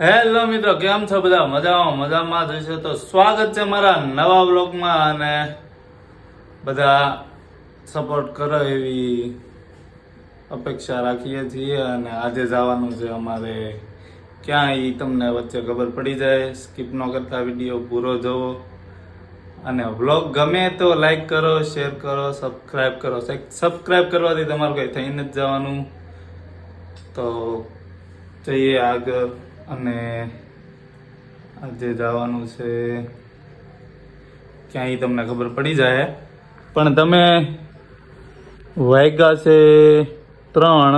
Hello મિત્રો, કેમ છો બધા? મજામાં મજામાં જશો તો સ્વાગત છે મારા નવા બ્લોગમાં અને બધા સપોર્ટ કરો એવી અપેક્ષા રાખીએ છીએ અને આજે જવાનું છે અમારે ક્યાં એ તમને વચ્ચે ખબર પડી જાય. સ્કીપ ન કરતા વીડિયો પૂરો જવો. અને વ્લોગ ગમે તો લાઈક કરો શેર કરો સબસ્ક્રાઈબ કરો. સબસ્ક્રાઈબ કરવાથી તમારું કંઈ થઈને જ જવાનું. તો જઈએ આગળ. અને આજે જવાનું છે, ક્યાંય તમને ખબર પડી જાય, પણ તમે વાગ્યા છે ત્રણ.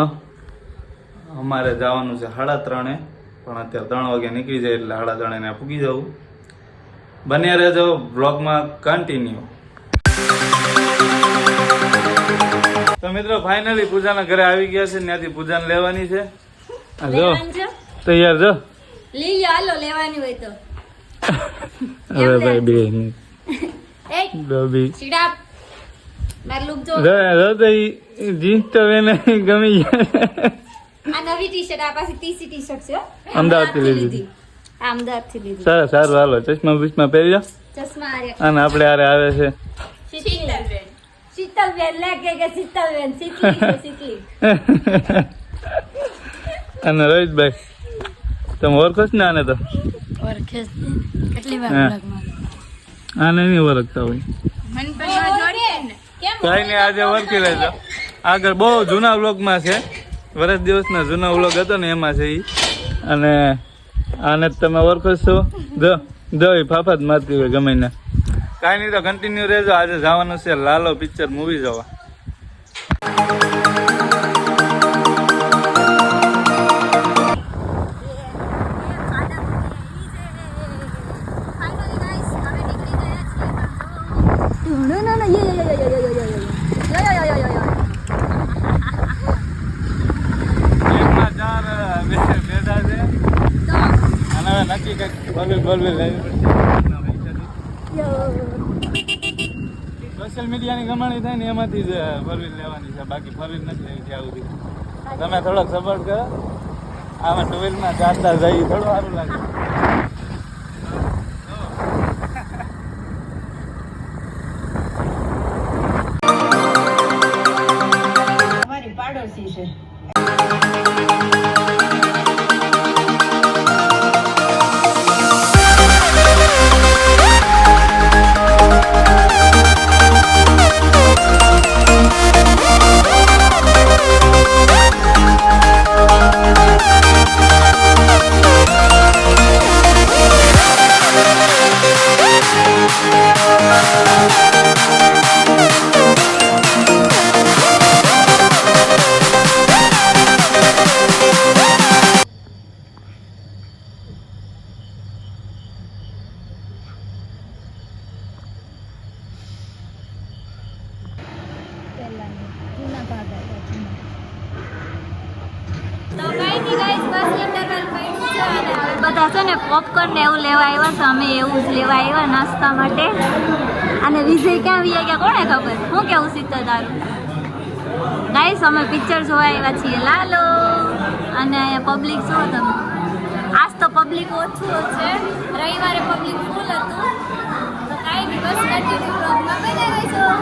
અમારે જવાનું છે સાડા ત્રણે, પણ અત્યારે ત્રણ વાગે નીકળી જાય એટલે સાડા ત્રણે પૂગી જવું. બન્યા રહેજો બ્લોગમાં કન્ટિન્યુ તો મિત્રો ફાઇનલી પૂજાના ઘરે આવી ગયા છે, ત્યાંથી પૂજાને લેવાની છે. જો? તૈયાર જો લઈ લો હાલો લેવાની હોય તો. હવે ભાઈ બે એ ડોબી સીડા માર લુક જો. જો જો જીન્સ તો એને ગમી આ નવી આ છે અમદાવાદથી લીધી. આ અમદાવાદથી લીધી. સારું સારું હાલો ચશ્મા બિસ્મા પહેરી ચશ્મા અને આપણે હારે આવે છે. શીતલબેન. શીતલબેન લે કે કે શીતલબેન શીતલી શીતલી. અને રોહિતભાઈ. તમે ઓળખો ને આને તો? હા. આને નહીં ઓળખતા હોય. મન કઈ નહીં આજે ઓળખી લેજો. આગળ બહુ જૂના વ્લોગમાં છે. વર્ષ દિવસના જૂના વ્લોગ હતો ને એમાં છે એ અને આને જ તમે ઓળખો છો. જો જો ઈ ફાફા જ મારતી હોય ગમે ને. કાંઈ નહીં તો કન્ટિન્યુ રહેજો. આજે જવાનું છે લાલો પિક્ચર મૂવી જોવા. સોશિયલ મીડિયાની કમાણી થાય ને એમાંથી જ ફરવી લેવાની છે. બાકી ફરવી નથી લેવી ત્યાં સુધી. તમે થોડોક સપોર્ટ કરો. આમાં ટુ વ્હીલમાં ચાલતા જઈ થોડું સારું લાગે. બધા છે ને પોપકોર્ન એવું લેવા આવ્યા છે, અમે એવું જ લેવા આવ્યા નાસ્તા માટે. અને વિજય ક્યાં વી ગયા કોને ખબર? હું કેવું શીખતો તારું? ગાઈસ અમે પિક્ચર જોવા આવ્યા છીએ. લાલો! અને અહીંયા પબ્લિક શું તમે. આજ તો પબ્લિક ઓછું છે રવિવારે પબ્લિક ફૂલ હતું. કાંઈ નહીં બસ કન્ટિન્યુ બ્લોગમાં બને રહીશું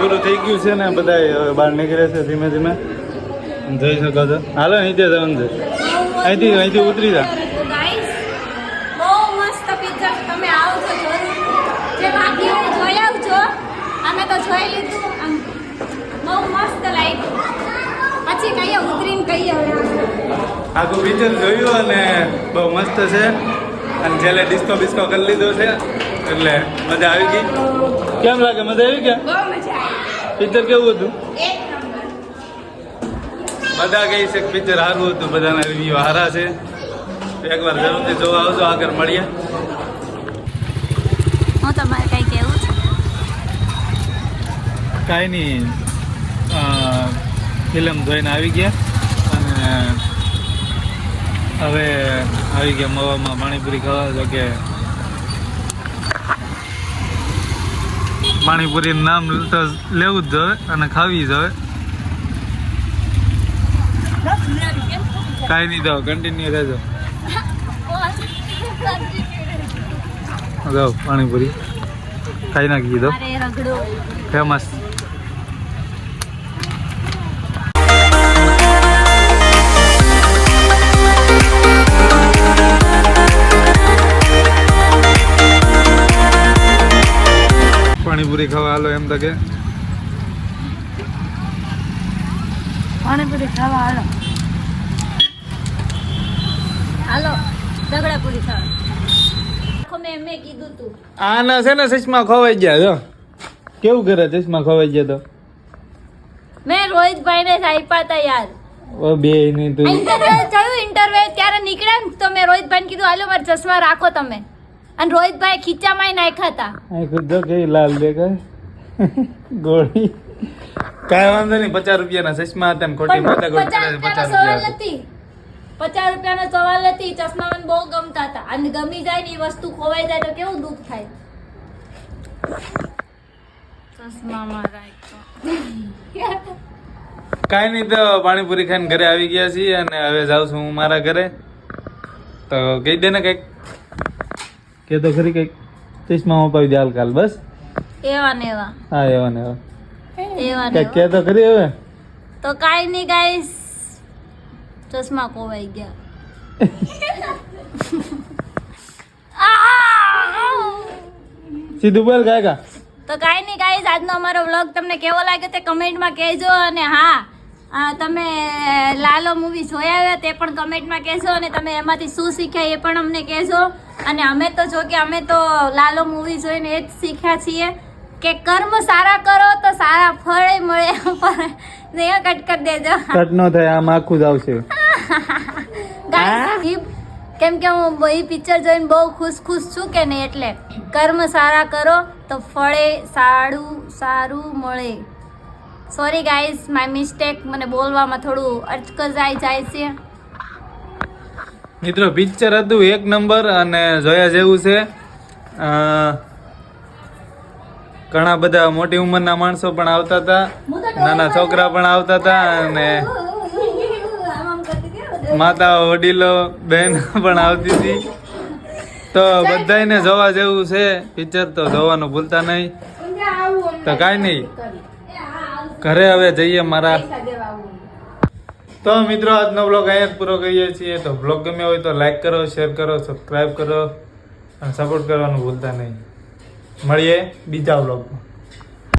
ગયું છે ને બધા બહાર નીકળે છે ધીમે ધીમે. જઈ શકો છો. હાલો અહીંથી જવાનું છે. અહીંથી અહીંથી ઉતરી જા. જે આખું પિક્ચર જોયું અને બહુ મસ્ત છે. અને છેલ્લે ડિસ્કો બિસ્કો કરી લીધો છે. એટલે મજા આવી ગઈ. કેમ લાગે? મજા આવી ગયા? પિક્ચર કેવું હતું? બધા કહી છે કે પિક્ચર સારું હતું બધાના રિવ્યુ સારા છે. એકવાર જરૂરથી જોવા આવજો આગળ મળીએ. હું તમારે કઈ કેવું છે? કાંઈ નહીં. ફિલ્મ જોઈને આવી ગયા અને હવે આવી ગયા મવામાં પાણીપુરી ખાવા જો કે પાણીપુરીનું નામ તો લેવું જ જોઈએ અને ખાવી જોઈએ કાંઈ નહીં જાઓ કન્ટિન્યુ રહેજો. જાઓ પાણીપુરી. ખાઈ નાખી દો ફેમસ પાણીપુરી ખાવા હાલો એમ તો કે પાણીપુરી ખાવા હાલો હાલો પૂરી ખાવા. આખો મેં કીધું તું. આના છે ને ચશ્મા ખોવાઈ ગયા જો. કેવું કરે ચશ્મા ખોવાઈ ગયા તો? મેં રોહિતભાઈ ને આપ્યા હતા યાર. ઓ બે નહીં તું. ઇન્ટરવ્યુ થયું ઇન્ટરવ્યુ ત્યારે નીકળ્યા ને તો મેં રોહિતભાઈને કીધું હાલો મારા ચશ્મા રાખો તમે. અને રોહિતભાઈ ખીચામાં નાખ્યા હતા. આ ખુદ જો લાલ દેખાય. ગોળી. કાંઈ વાંધો નહીં પચાસ રૂપિયાના ચશ્મા હતા ને ખોટી માતા પચાસ પચાસ રૂપિયા નથી પચાસ રૂપિયાનો સવાલ નથી ચશ્મા મને બહુ ગમતા હતા. અને ગમી જાય ને એ વસ્તુ ખોવાઈ જાય તો કેવું દુઃખ થાય? ચશ્મામાં કાંઈ નહીં તો પાણીપુરી ખાઈને ઘરે આવી ગયા છીએ અને હવે જાઉં છું હું મારા ઘરે. તો કહી દે ને કંઈક. કે તો ખરી કંઈક ચશ્મા અપાવી દે હાલ બસ? એવા ને એવા. હા એવા ને એવા. કંઈક કે તો ખરી હવે. તો કાંઈ નહીં ગાઈસ ચશ્મા કોવાઈ ગયા. સીધું બોલ કાકા. તો કાંઈ નહીં ગાઈસ આજનો અમારો વ્લોગ તમને કેવો લાગ્યો તે કમેન્ટમાં કહેજો અને હા તમે લાલો મૂવી જોયા આવ્યા તે પણ કમેન્ટમાં કહેશો અને તમે એમાંથી શું શીખ્યા એ પણ અમને કહેશો અને અમે તો જો કે અમે તો લાલો મૂવી જોઈને એ જ શીખ્યા છીએ કે કર્મ સારા કરો તો સારા ફળ મળે પણ ને કટ કરી દેજો. કટ નો થાય આમ આખું જ આવશે. કેમ કે હું એ પિક્ચર જોઈને બહુ ખુશ ખુશ છું કે નહીં એટલે કર્મ સારા કરો તો ફળે સારું સારું મળે. સોરી ગાઈઝ માય મિસ્ટેક મને બોલવામાં થોડું અટકજાઈ જાય છે. મિત્રો પિક્ચર હતું એક નંબર અને જોયા જેવું છે. ઘણા બધા મોટી ઉંમરના માણસો પણ આવતા હતા. નાના છોકરા પણ આવતા હતા અને. માતા વડીલો બહેન પણ આવતી હતી. તો બધાને જોવા જેવું છે. પિક્ચર તો જોવાનું ભૂલતા નહીં. તો કાંઈ નહીં. ઘરે હવે જઈએ મારા. તો મિત્રો આજનો બ્લોગ અહીંયા જ પૂરો કરીએ છીએ. તો બ્લોગ ગમ્યો હોય તો લાઈક કરો શેર કરો સબસ્ક્રાઈબ કરો અને સપોર્ટ કરવાનું ભૂલતા નહીં. મળીએ બીજા બ્લોગમાં